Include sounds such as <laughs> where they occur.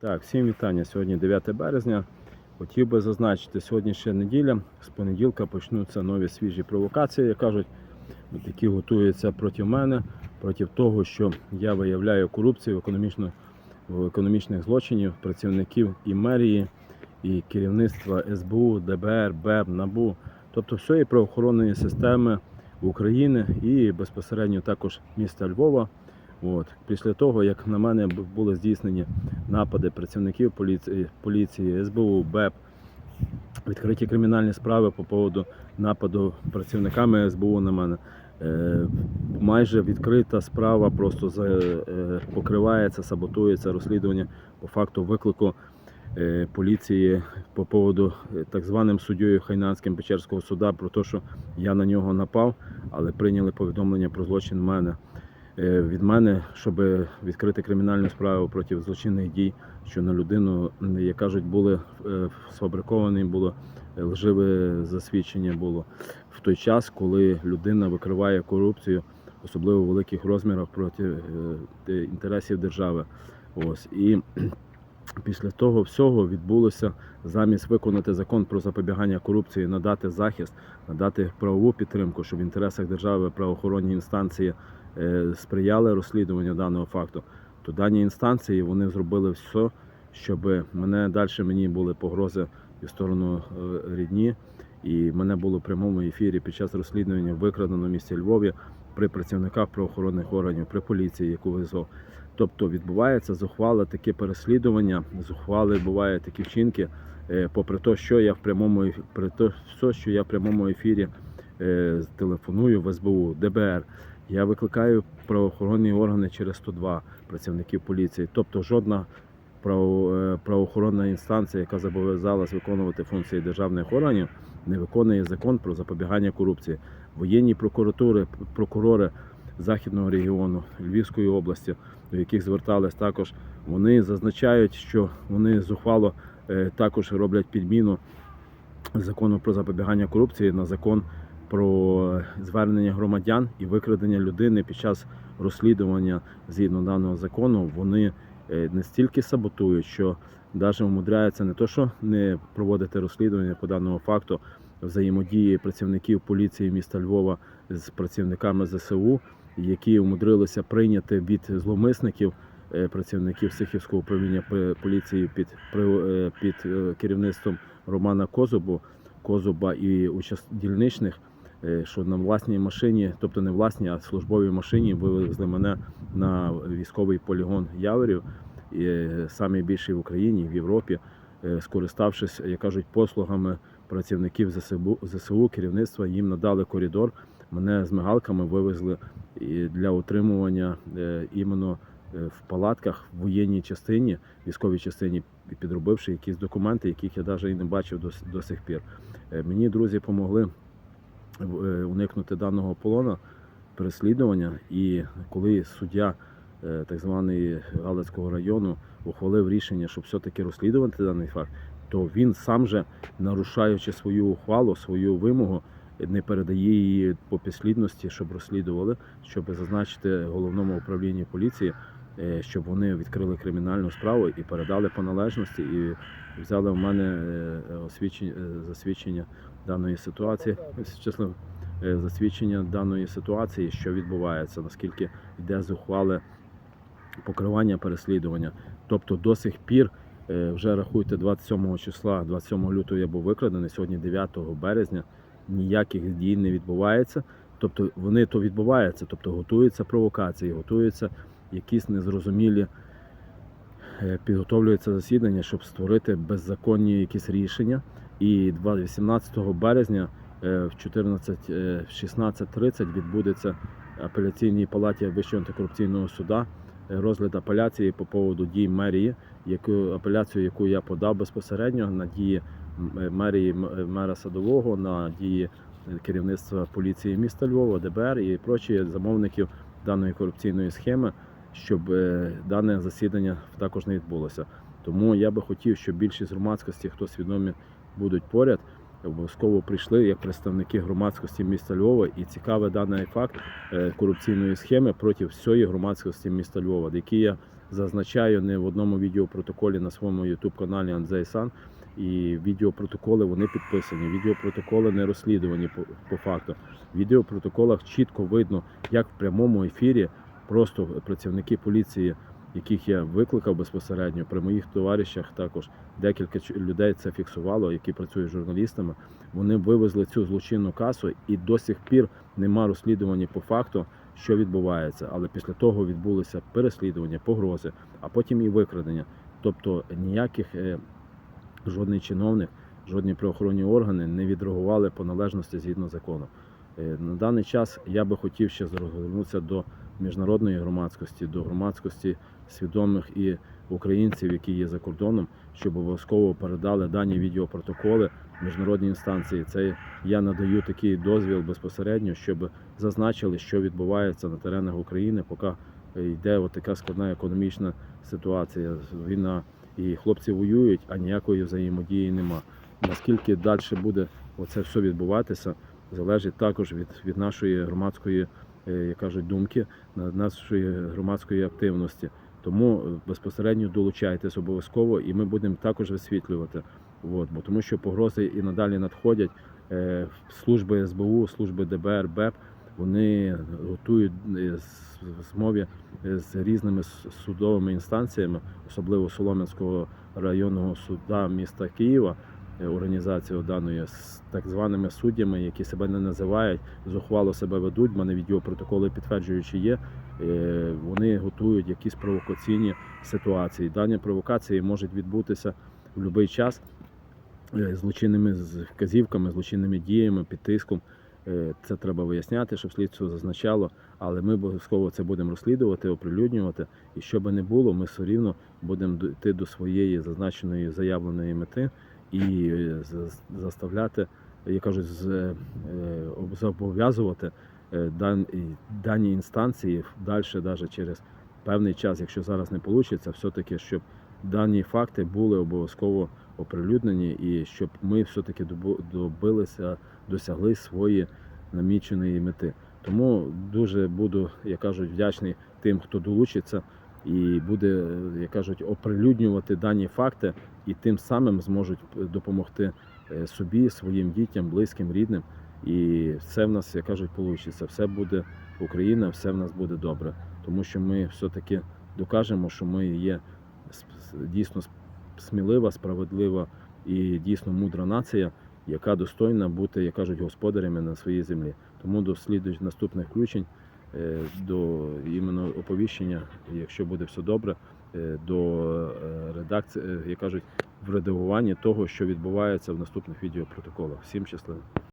Так, всім вітання. Сьогодні 9 березня. Хотів би зазначити, сьогодні ще неділя. З понеділка почнуться нові свіжі провокації, як кажуть, які готуються проти мене, проти того, що я виявляю корупцію в, економічно, в економічних злочинів працівників і мерії, і керівництва СБУ, ДБР, БЕБ, НАБУ, тобто всієї правоохоронної системи України і безпосередньо також міста Львова. От. Після того, як на мене були здійснені напади працівників поліції, поліції СБУ, БЕП, відкриті кримінальні справи по поводу нападу працівниками СБУ на мене. Е, майже відкрита справа просто за, е, покривається, саботується розслідування по факту виклику е, поліції по поводу е, так званим суддєю Хайнанським Печерського суда про те, що я на нього напав, але прийняли повідомлення про злочин мене від мене, щоб відкрити кримінальну справу проти злочинних дій, що на людину, як кажуть, були е, сфабриковані, було е, лживе засвідчення було в той час, коли людина викриває корупцію, особливо в великих розмірах проти е, е, інтересів держави. Ось і <clears throat> після того всього відбулося замість виконати закон про запобігання корупції, надати захист, надати правову підтримку, щоб в інтересах держави правоохоронні інстанції е, сприяли розслідуванню даного факту, то дані інстанції вони зробили все, щоб мене далі мені були погрози в сторону е, рідні, і мене було в прямому ефірі під час розслідування викрадено в місті Львові при працівниках правоохоронних органів, при поліції, яку визвав. Тобто відбувається зухвале таке переслідування, зухвали бувають такі вчинки, е, попри те, що я в прямому при те, що я в прямому ефірі е, телефоную в СБУ, ДБР. Я викликаю правоохоронні органи через 102 працівників поліції. Тобто жодна е, правоохоронна інстанція, яка зобов'язалась виконувати функції державних органів, не виконує закон про запобігання корупції. Воєнні прокуратури, прокурори Західного регіону Львівської області, до яких звертались також, вони зазначають, що вони зухвало е, також роблять підміну закону про запобігання корупції на закон про звернення громадян і викрадення людини під час розслідування згідно даного закону. Вони е, настільки саботують, що навіть умудряються не то, що не проводити розслідування по даному факту взаємодії працівників поліції міста Львова з працівниками ЗСУ, які умудрилися прийняти від зловмисників е, працівників Сихівського управління поліції під, е, під керівництвом Романа Козубу, Козуба і дільничних, що на власній машині, тобто не власній, а службовій машині, вивезли мене на військовий полігон Яворів, і, е, в Україні, в Європі, е, скориставшись, як кажуть, послугами працівників ЗСУ, ЗСУ керівництва, їм надали коридор. Мене з мигалками вивезли для утримування е, іменно е, в палатках в воєнній частині, військовій частині, підробивши якісь документи, яких я навіть і не бачив до, до сих пір. Е, Мені друзі допомогли уникнути даного полона переслідування. І коли суддя е, так званий Галицького району ухвалив рішення, щоб все-таки розслідувати даний факт, то він сам же, нарушаючи свою ухвалу, свою вимогу, не передає її по підслідності, щоб розслідували, щоб зазначити головному управлінні поліції, е, щоб вони відкрили кримінальну справу і передали по належності, і взяли в мене е, освідчення, е, засвідчення даної ситуації, <laughs> чесно, е, засвідчення даної ситуації, що відбувається, наскільки йде зухвале покривання переслідування. Тобто до сих пір, е, вже рахуйте, 27 числа, 27 лютого я був викрадений, сьогодні 9 березня, ніяких дій не відбувається. Тобто вони то відбуваються, тобто готуються провокації, готуються якісь незрозумілі, е, підготовлюється засідання, щоб створити беззаконні якісь рішення. І 18 березня е, в 14, е, 16.30 відбудеться апеляційній палаті Вищого антикорупційного суда е, розгляд апеляції по поводу дій мерії, яку апеляцію, яку я подав безпосередньо на дії мерії мера садового, на дії керівництва поліції міста Львова, ДБР і прочі замовників даної корупційної схеми, щоб е, дане засідання також не відбулося. Тому я би хотів, щоб більшість громадськості, хто свідомі будуть поряд, обов'язково прийшли як представники громадськості міста Львова і цікавий даний факт е, корупційної схеми проти всієї громадськості міста Львова, який я зазначаю не в одному відеопротоколі на своєму YouTube каналі Анзей Сан. І відеопротоколи вони підписані. Відеопротоколи не розслідувані по, по факту. В відеопротоколах чітко видно, як в прямому ефірі просто працівники поліції, яких я викликав безпосередньо, при моїх товаришах також декілька людей це фіксувало, які працюють журналістами. Вони вивезли цю злочинну касу і до сих пір нема розслідування по факту, що відбувається. Але після того відбулося переслідування, погрози, а потім і викрадення. Тобто ніяких е, жодний чиновник, жодні правоохоронні органи не відреагували по належності згідно закону. Е, На даний час я би хотів ще звернутися до міжнародної громадськості, до громадськості свідомих і українців, які є за кордоном, щоб обов'язково передали дані відеопротоколи в міжнародні інстанції. Це я надаю такий дозвіл безпосередньо, щоб зазначили, що відбувається на теренах України, поки йде от така складна економічна ситуація, війна, і хлопці воюють, а ніякої взаємодії нема. Наскільки далі буде оце все відбуватися, залежить також від, від нашої громадської, е, як кажуть, думки, на- нашої громадської активності. Тому е, безпосередньо долучайтесь обов'язково, і ми будемо також висвітлювати. От, бо тому що погрози і надалі надходять. Е, Служби СБУ, служби ДБР, БЕП, вони готують змові з різними судовими інстанціями, особливо Солом'янського районного суда міста Києва, е, організація даної з так званими суддями, які себе не називають, зухвало себе ведуть. в мене відеопротоколи підтверджуючи є. Е, Вони готують якісь провокаційні ситуації. Дані провокації можуть відбутися в будь-який час е, злочинними вказівками, злочинними діями, під тиском. Це треба виясняти, щоб слідство зазначало, але ми обов'язково це будемо розслідувати, оприлюднювати. І що би не було, ми все рівно будемо йти до своєї зазначеної заявленої мети і е, заставляти, як кажуть, з- е, зобов'язувати е, і дані інстанції далі, навіть через певний час, якщо зараз не вийде, все-таки, щоб дані факти були обов'язково оприлюднені і щоб ми все-таки добилися, досягли своєї наміченої мети. Тому дуже буду, як кажуть, вдячний тим, хто долучиться і буде, як кажуть, оприлюднювати дані факти, і тим самим зможуть допомогти е, собі, своїм дітям, близьким, рідним. І все в нас, як кажуть, вийде. Все буде Україна, все в нас буде добре. Тому що ми все-таки докажемо, що ми є дійсно смілива, справедлива і дійсно мудра нація, яка достойна бути, як кажуть, господарями на своїй землі. Тому до слідуючих наступних включень, е, до іменно оповіщення, якщо буде все добре, е, до е, редакції, е, як кажуть, в редагуванні того, що відбувається в наступних відеопротоколах. Всім щасливо!